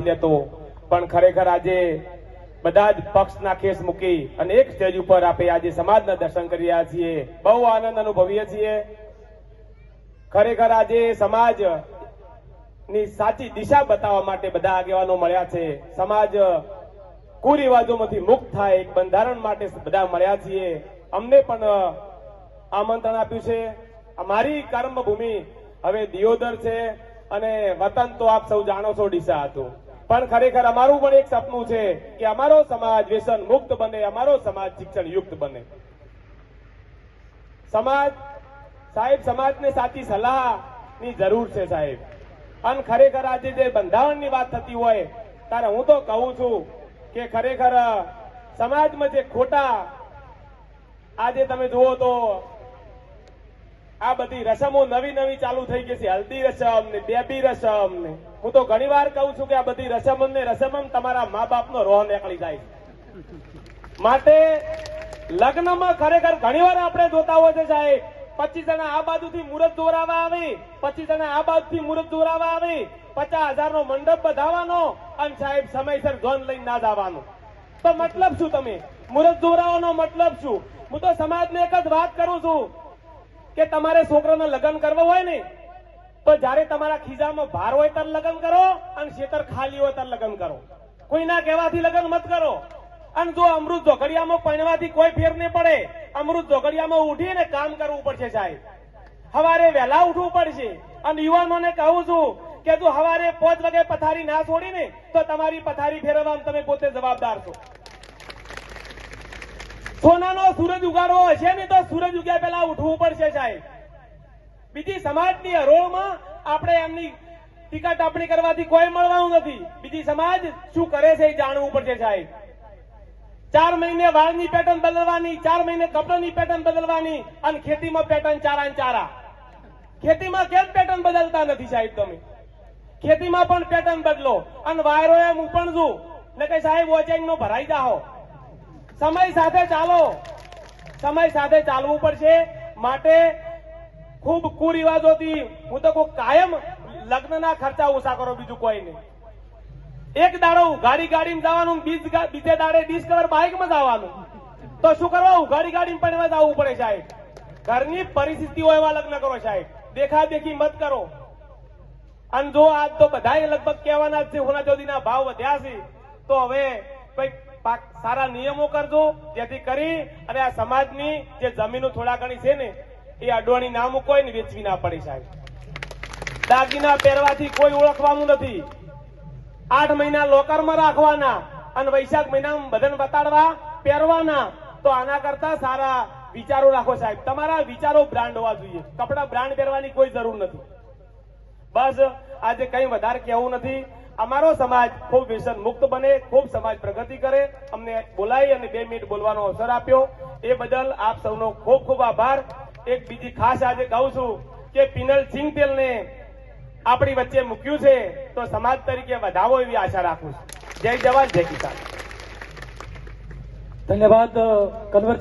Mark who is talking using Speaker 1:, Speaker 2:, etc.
Speaker 1: નથી લેતો. પણ ખરેખર આજે બધા જ પક્ષના કેસ મૂકી અને એક સ્ટેજ ઉપર આપણે આજે સમાજના દર્શન કરી રહ્યા છીએ. બહુ આનંદ અનુભવીએ છીએ. ખરેખર આજે સમાજની સાચી દિશા બતાવવા માટે બધા આગેવાનો મળ્યા છે. સમાજ કુરિવાજોમાંથી મુક્ત થાય, એક બંધારણ માટે બધા મળ્યા છીએ. અમને પણ આમંત્રણ આપ્યું છે. અમારી કર્મભૂમિ હવે દિયોદર છે અને વતન તો આપ સૌ જાણો છો ડીસા હતું. પણ ખરેખર અમારું પણ એક સપનું છે કે અમારો સમાજ વ્યસન મુક્ત બને, અમારો સમાજ શિક્ષણ યુક્ત બને. સમાજ, સાહેબ, સમાજને સાચી સલાહની જરૂર છે, સાહેબ. અને ખરેખર આજે જે બંધારણની વાત થતી હોય, ત્યારે હું તો કહું છું કે ખરેખર સમાજમાં જે ખોટા, આજે તમે જુઓ તો આ બધી રસમો નવી નવી ચાલુ થઈ ગઈ છે. હલ્દી રસમ ને બેબી રસમ ને. હું તો ઘણી વાર કહું છું કે આ બધી રસમ ને રસમ તમારા મા બાપનો રોહ નીકળી જાય માટે લગ્નમાં ખરેખર ઘણી વાર આપણે જોતા હોય છે સાહેબ, પચીસ જણા આ બાજુથી મુહૂર્ત દોરાવા આવે, પચીસ જણા આ બાજુથી મુહૂર્ત દોરાવા આવે, પચાસ હજાર નો મંડપ બધાવાનો અને સાહેબ સમયસર જોન લઈને ના જવાનું. તો મતલબ શું તમે? મુહૂર્ત દોરાવાનો મતલબ શું? હું તો સમાજને એક જ વાત કરું છું. કે તમારે છોકરાને લગ્ન કરવા હોય ને, તો જયારે તમારા ખીજામાં ભાર હોય ત્યારે લગ્ન કરો અને ખેતર ખાલી હોય ત્યારે લગ્ન કરો. કોઈના કહેવાથી લગ્ન મત કરો. અને જો અમૃત ઝોકડિયામાં પૈણવાથી કોઈ ફેર નહીં પડે. અમૃત ઝોકડિયામાં ઉઠીને કામ કરવું પડશે સાહેબ. હવારે વહેલા ઉઠવું પડશે. અને યુવાનોને કહું છું કે તું હવારે પાંચ વાગે પથારી ના છોડીને, તો તમારી પથારી ફેરવવામાં તમે પોતે જવાબદાર છો. સોનાનો સૂરજ ઉગાડવો હશે ને તો સૂરજ ઉગ્યા પહેલા ઉઠવું પડશે સાહેબ. બીજી સમાજની હરોળમાં આપણે એમની ટીકા ટાપણી કરવાથી કોઈ મળવાનું નથી. બીજી સમાજ શું કરે છે એ જાણવું પડશે સાહેબ. ચાર મહિને વાળની પેટર્ન બદલવાની, ચાર મહિને કપડાની પેટર્ન બદલવાની અને ખેતીમાં પેટર્ન ચારા ચારા. ખેતીમાં કેમ પેટર્ન બદલતા નથી સાહેબ તમે? ખેતીમાં પણ પેટર્ન બદલો અને વાયરો એમ હું પણ છું ને કે સાહેબ વોચેંગ નો ભરાઈ જાઓ. સમય સાથે ચાલો. સમય સાથે ચાલવું પડશે. માટે ખૂબ કુરિવાજોથી હું તો કાયમ લગ્નના ખર્ચા ઓછા કરો બીજું કોઈ નહીં. એક દાડો ગાડી ગાડીમાં જવાનું બીજ દાડે ડિસ્કવર બાઇકમાં જવાનું. તો શું કરવા? ઉઘાડી ગાડીમાં પણ એમાં જવું પડે સાહેબ. ઘરની પરિસ્થિતિઓ એવા લગ્ન કરો સાહેબ. દેખા દેખી મત કરો. અને જો આજ તો બધા લગભગ કહેવાના જ છે, હોના ચોધીના ભાવ વધ્યા છે. તો હવે પાક સારા નિયમો કરજો, જેથી કરી અને આ સમાજની જે જમીનો થોડા ઘણી છે ને, એ અડવાણી ના મૂકો ને વેચવી ના પડે સાહેબ. દાગીના પહેરવાથી કોઈ ઓળખવાનું નથી. આઠ મહિના લોકરમાં રાખવાના અને વૈશાખ મહિનામાં બદન બતાડવા પહેરવાના, તો આના કરતા સારા વિચારો રાખો સાહેબ. તમારા વિચારો બ્રાન્ડ હોવા જોઈએ. કપડા બ્રાન્ડ પહેરવાની કોઈ જરૂર નથી. બસ આજે કઈ વધારે કહેવું નથી. અમારો સમાજ ખૂબ વ્યસન મુક્ત બને, ખૂબ સમાજ પ્રગતિ કરે. અમને બોલાવી અને બે મિનિટ બોલવાનો અવસર આપ્યો. એ બદલ આપ સૌનો ખૂબ ખૂબ આભાર. એક બીજી ખાસ આજે કહું છું કે પિનલ સિંગ તેલને આપણી વચ્ચે મૂક્યું છે, તો સમાજ તરીકે વધાવો એવી આશા રાખું છું. જય જવાન, જય કિસાન.
Speaker 2: ધન્યવાદ કન્વર